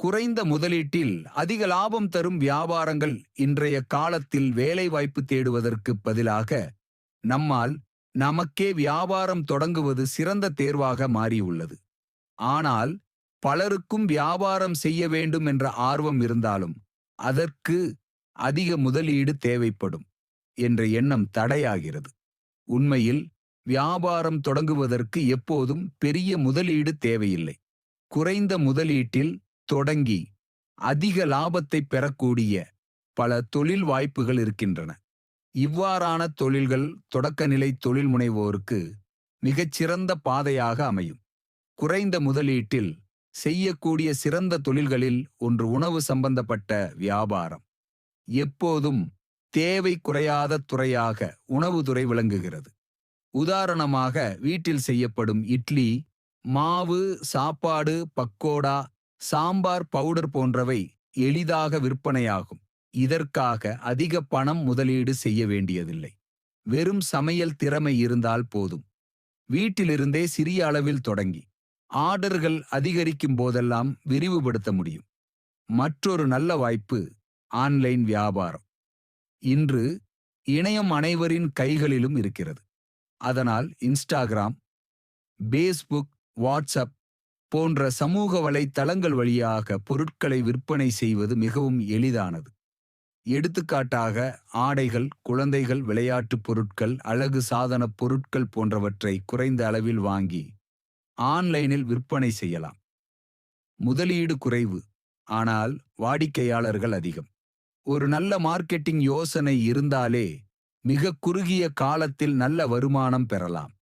குறைந்த முதலீட்டில் அதிக லாபம் தரும் வியாபாரங்கள் இன்றைய காலத்தில் வேலைவாய்ப்பு தேடுவதற்கு பதிலாக நம்மால் நமக்கே வியாபாரம் தொடங்குவது சிறந்த தேர்வாக மாறியுள்ளது. ஆனால் பலருக்கும் வியாபாரம் செய்ய வேண்டும் என்ற ஆர்வம் இருந்தாலும் அதற்கு அதிக முதலீடு தேவைப்படும் என்ற எண்ணம் தடையாகிறது. உண்மையில் வியாபாரம் தொடங்குவதற்கு எப்போதும் பெரிய முதலீடு தேவையில்லை. குறைந்த முதலீட்டில் தொடங்கி அதிக லாபத்தை பெறக்கூடிய பல தொழில் வாய்ப்புகள் இருக்கின்றன. இவ்வாறான தொழில்கள் தொடக்கநிலை தொழில் முனைவோருக்கு மிகச்சிறந்த பாதையாக அமையும். குறைந்த முதலீட்டில் செய்யக்கூடிய சிறந்த தொழில்களில் ஒன்று உணவு சம்பந்தப்பட்ட வியாபாரம். எப்போதும் தேவை குறையாத துறையாக உணவுத்துறை விளங்குகிறது. உதாரணமாக வீட்டில் செய்யப்படும் இட்லி மாவு சாப்பாடு பக்கோடா சாம்பார் பவுடர் போன்றவை எளிதாக விற்பனையாகும். இதற்காக அதிக பணம் முதலீடு செய்ய வேண்டியதில்லை. வெறும் சமையல் திறமை இருந்தால் போதும். வீட்டிலிருந்தே சிறிய அளவில் தொடங்கி ஆர்டர்கள் அதிகரிக்கும் போதெல்லாம் விரிவுபடுத்த முடியும். மற்றொரு நல்ல வாய்ப்பு ஆன்லைன் வியாபாரம். இன்று இணையம் அனைவரின் கைகளிலும் இருக்கிறது. அதனால் இன்ஸ்டாகிராம் பேஸ்புக் வாட்ஸ்அப் போன்ற சமூக வலைத்தளங்கள் வழியாக பொருட்களை விற்பனை செய்வது மிகவும் எளிதானது. எடுத்துக்காட்டாக ஆடைகள் குழந்தைகள் விளையாட்டுப் பொருட்கள் அழகு சாதனப் பொருட்கள் போன்றவற்றை குறைந்த அளவில் வாங்கி ஆன்லைனில் விற்பனை செய்யலாம். முதலீடு குறைவு ஆனால் வாடிக்கையாளர்கள் அதிகம். ஒரு நல்ல மார்க்கெட்டிங் யோசனை இருந்தாலே மிக குறுகிய காலத்தில் நல்ல வருமானம் பெறலாம்.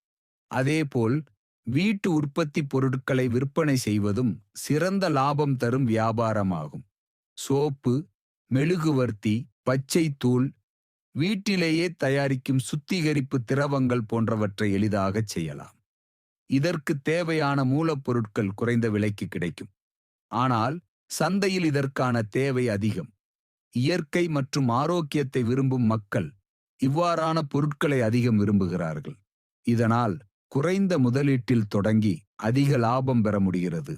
அதேபோல் வீட்டு உற்பத்தி பொருட்களை விற்பனை செய்வதும் சிறந்த லாபம் தரும் வியாபாரமாகும். சோப்பு மெழுகுவர்த்தி பச்சை தூள் வீட்டிலேயே தயாரிக்கும் சுத்திகரிப்பு திரவங்கள் போன்றவற்றை எளிதாகச் செய்யலாம். இதற்கு தேவையான மூலப்பொருட்கள் குறைந்த விலைக்கு கிடைக்கும். ஆனால் சந்தையில் இதற்கான தேவை அதிகம். இயற்கை மற்றும் ஆரோக்கியத்தை விரும்பும் மக்கள் இவ்வாறான பொருட்களை அதிகம் விரும்புகிறார்கள். இதனால் குறைந்த முதலீட்டில் தொடங்கி அதிக லாபம் பெற முடிகிறது.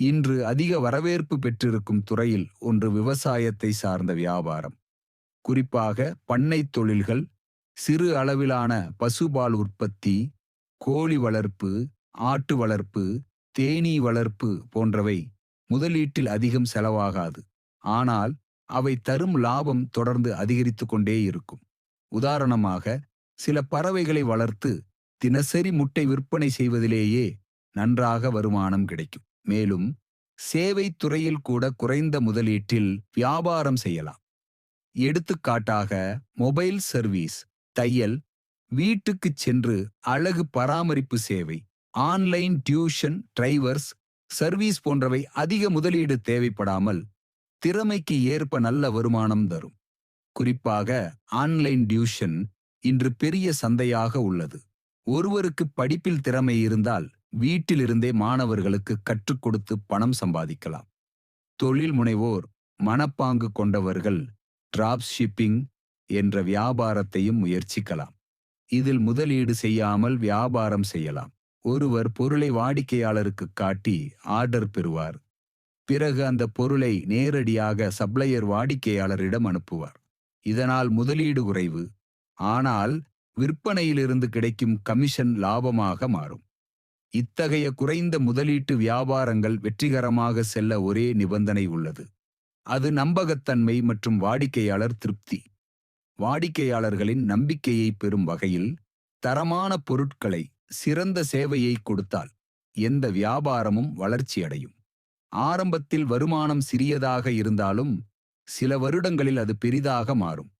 இன்று அதிக வரவேற்பு பெற்றிருக்கும் துறையில் ஒன்று விவசாயத்தை சார்ந்த வியாபாரம். குறிப்பாக பண்ணைத் தொழில்கள் சிறு அளவிலான பசுபால் உற்பத்தி கோழி வளர்ப்பு ஆட்டு வளர்ப்பு தேனீ வளர்ப்பு போன்றவை முதலீட்டில் அதிகம் செலவாகாது. ஆனால் அவை தரும் லாபம் தொடர்ந்து அதிகரித்து கொண்டே இருக்கும். உதாரணமாக சில பறவைகளை வளர்த்து தினசரி முட்டை விற்பனை செய்வதிலேயே நன்றாக வருமானம் கிடைக்கும். மேலும் சேவை துறையில் கூட குறைந்த முதலீட்டில் வியாபாரம் செய்யலாம். எடுத்துக்காட்டாக மொபைல் சர்வீஸ் தையல் வீட்டுக்குச் சென்று அழகு பராமரிப்பு சேவை ஆன்லைன் டியூஷன் டிரைவர்ஸ் சர்வீஸ் போன்றவை அதிக முதலீடு தேவைப்படாமல் திறமைக்கு ஏற்ப நல்ல வருமானம் தரும். குறிப்பாக ஆன்லைன் டியூஷன் இன்று பெரிய சந்தையாக உள்ளது. ஒருவருக்கு படிப்பில் திறமை இருந்தால் வீட்டிலிருந்தே மாணவர்களுக்கு கற்றுக் கொடுத்து பணம் சம்பாதிக்கலாம். தொழில் முனைவோர் மனப்பாங்கு கொண்டவர்கள் டிராப் ஷிப்பிங் என்ற வியாபாரத்தையும் முயற்சிக்கலாம். இதில் முதலீடு செய்யாமல் வியாபாரம் செய்யலாம். ஒருவர் பொருளை வாடிக்கையாளருக்கு காட்டி ஆர்டர் பெறுவார். பிறகு அந்த பொருளை நேரடியாக சப்ளையர் வாடிக்கையாளரிடம் அனுப்புவார். இதனால் முதலீடு குறைவு. ஆனால் விற்பனையிலிருந்து கிடைக்கும் கமிஷன் லாபமாக மாறும். இத்தகைய குறைந்த முதலீட்டு வியாபாரங்கள் வெற்றிகரமாக செல்ல ஒரே நிபந்தனை உள்ளது. அது நம்பகத்தன்மை மற்றும் வாடிக்கையாளர் திருப்தி. வாடிக்கையாளர்களின் நம்பிக்கையை பெறும் வகையில் தரமான பொருட்களை சிறந்த சேவையை கொடுத்தால் எந்த வியாபாரமும் வளர்ச்சியடையும். ஆரம்பத்தில் வருமானம் சிறியதாக இருந்தாலும் சில வருடங்களில் அது பெரிதாக மாறும்.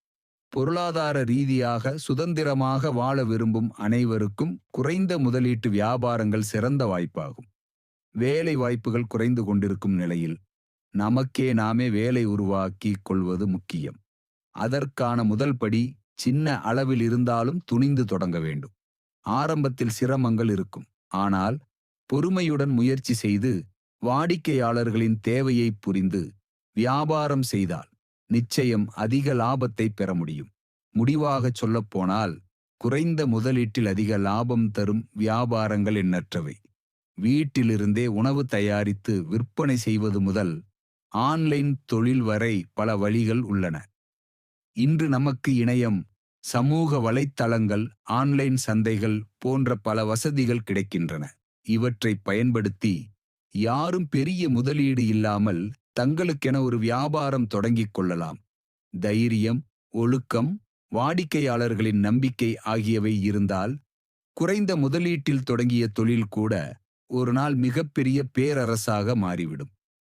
பொருளாதார ரீதியாக சுதந்திரமாக வாழ விரும்பும் அனைவருக்கும் குறைந்த முதலீட்டு வியாபாரங்கள் சிறந்த வாய்ப்பாகும். வேலை வாய்ப்புகள் குறைந்து கொண்டிருக்கும் நிலையில் நமக்கே நாமே வேலை உருவாக்கிக் கொள்வது முக்கியம். அதற்கான முதல் படி சின்ன அளவில் இருந்தாலும் துணிந்து தொடங்க வேண்டும். ஆரம்பத்தில் சிரமங்கள் இருக்கும். ஆனால் பொறுமையுடன் முயற்சி செய்து வாடிக்கையாளர்களின் தேவையை புரிந்து வியாபாரம் செய்தால் நிச்சயம் அதிக லாபத்தை பெற முடியும். முடிவாகச் சொல்லப்போனால் குறைந்த முதலீட்டில் அதிக லாபம் தரும் வியாபாரங்கள் எண்ணற்றவை. வீட்டிலிருந்தே உணவு தயாரித்து விற்பனை செய்வது முதல் ஆன்லைன் தொழில் வரை பல வழிகள் உள்ளன. இன்று நமக்கு இணையம் சமூக வலைத்தளங்கள் ஆன்லைன் சந்தைகள் போன்ற பல வசதிகள் கிடைக்கின்றன. இவற்றை பயன்படுத்தி யாரும் பெரிய முதலீடு இல்லாமல் தங்களுக்கென ஒரு வியாபாரம் தொடங்கிக் கொள்ளலாம். தைரியம் ஒழுக்கம் வாடிக்கையாளர்களின் நம்பிக்கை ஆகியவை இருந்தால் குறைந்த முதலீட்டில் தொடங்கிய தொழில் கூட ஒரு நாள் மிகப்பெரிய பேரரசாக மாறிவிடும்.